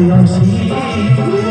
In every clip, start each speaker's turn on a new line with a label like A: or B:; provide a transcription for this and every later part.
A: বয়সী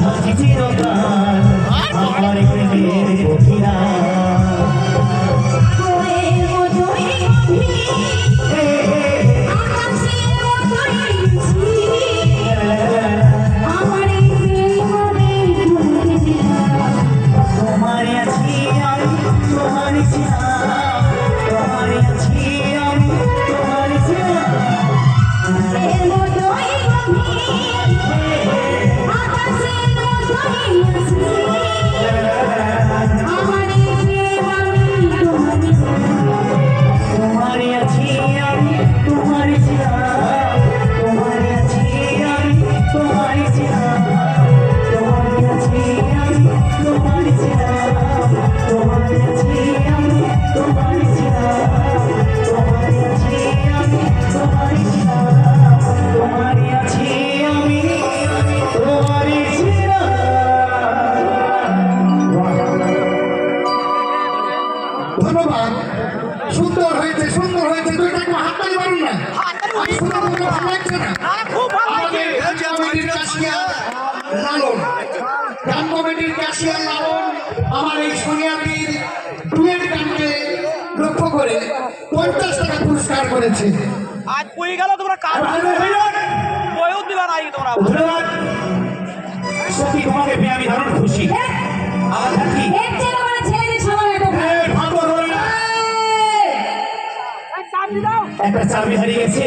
B: の সুন্দর সুন্দর হয়েছে দুইটা একটু হাত তালি মারুন না। ভালো লাগছে লালন। কমিটির ক্যাশিয়ার লালন আমার এই সোনিয়াটির গানকে লক্ষ্য করে পঞ্চাশ টাকা পুরস্কার করেছে।
C: আজ কই গেল তোমরা কাজ বইও দিবা নাই তোমরা।
A: ধন্যবাদ। সত্যি তোমাকে পেয়ে আমি দারুণ খুশি। আমার সাথী একটা চাবি হারিয়ে গেছে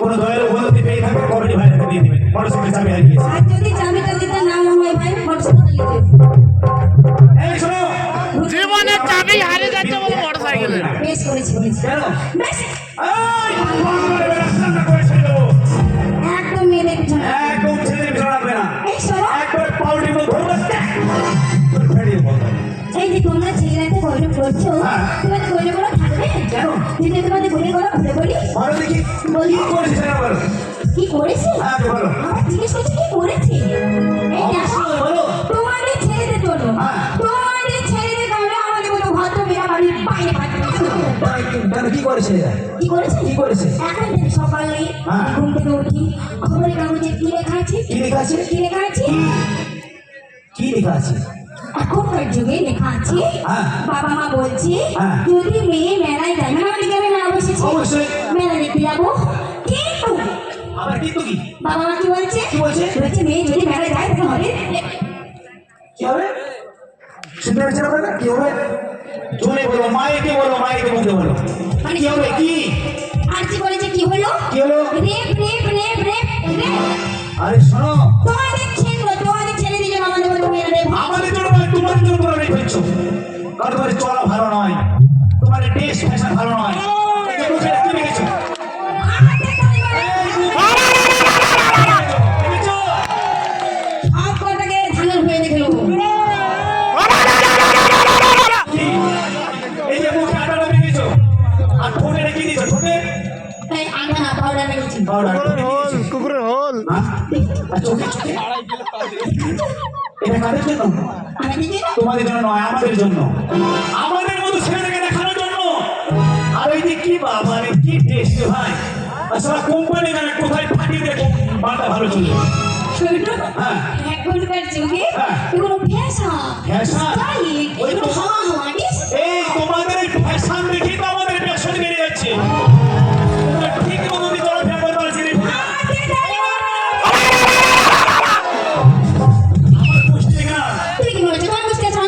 A: কোনো দয়ালু বন্ধুতে পেয়ে থাকবে কমিটি ভাইরাকে দিয়ে দিবেন। মোটরসাইকেল চাবি হারিয়ে গেছে।
D: আর যদি চাবিটা দিতে না হয় ভাই মোটরসাইকেল
A: এই শোনো
E: জীবনে চাবি হারিয়ে যাচ্ছে বলে
D: বেশ করেছি করেছি।
A: কেন?
D: বেশ।
A: এই ভগবানের রাস্তাটা করে ছেড়ে দেবো।
D: একদম মেরে পিছনে
A: একদম ছেড়ে পিছনে না।
D: এই সরো
A: একবার পাউডি ধরবে
D: এই যে তোমরা ছেলেরাতে গয়না করছ
A: হ্যাঁ।
D: খুলে বলি
A: বলো দেখি।
D: বলি।
A: কি
D: করেছে?
A: তো বলো।
D: আমার জিজ্ঞেস করছি কি করেছে? এই দেখো
A: বলো।
D: তোমাদের ছেলেদের জন্য। তোমাদের ছেলেদের কারণে আমাদের মতো ভদ্র মেয়েরা বাড়ির বাইরে পাঠানো
A: কি করেছে
D: কি করেছে?
A: কি করেছে?
D: এখন থেকে সকালে। ঘুম থেকে উঠি। খবরের কাগজে কি লেখা আছে?
A: কি লেখা আছে?
D: কি লেখা আছে?
A: কি লেখা আছে?
D: এখনকার যুগে লেখা আছে। বাবা মা বলছে। যদি মেয়ে মেলায় যায় মানে গ্রামে মেলা বসেছে
A: অবশ্যই।
D: মেলা দেখতে যাব কিন্তু
A: আবার কিন্তু কি
D: বাবা মা কি বলছে
A: কি বলছে?
D: বলছে মেয়ে যদি মেলায় যায় তাহলে হবে
A: কি হবে শুনতে পাচ্ছেন আপনারা কি হবে জোরে বলো মাইকে বলো মাইকে মুখে বলো কি হবে কি
D: আর কি বলেছে কি হলো
A: কি হলো
D: rape rape rape rape rape
A: আরে শোনো
D: ছেলেদের জন্য আমাদের
A: জন্য নয় তোমাদের জন্য তোমরা রেপ হচ্ছ কারণ তোমার চলা ভালো নয়। তোমার ড্রেস ফ্যাশন ভালো নয়।
D: হয়ে
E: কুকুরের হোল?
A: চোখে চোখে? এটা কাদের জন্য? তোমাদের জন্য নয় আমাদের জন্য। আমাদের মতো ছেলেদেরকে দেখানোর জন্য। আর ওই যে কি বাবা রে কি টেস্ট ভাই। আসলে কোম্পানি মানে কোথায় ফাটিয়ে দেখো বাটা ভালো চলে হ্যাঁ।
D: এখনকার যুগে
A: হ্যাঁ।
D: এগুলো ফ্যাশন? স্টাইল
A: ওই তো।
D: হাওয়া।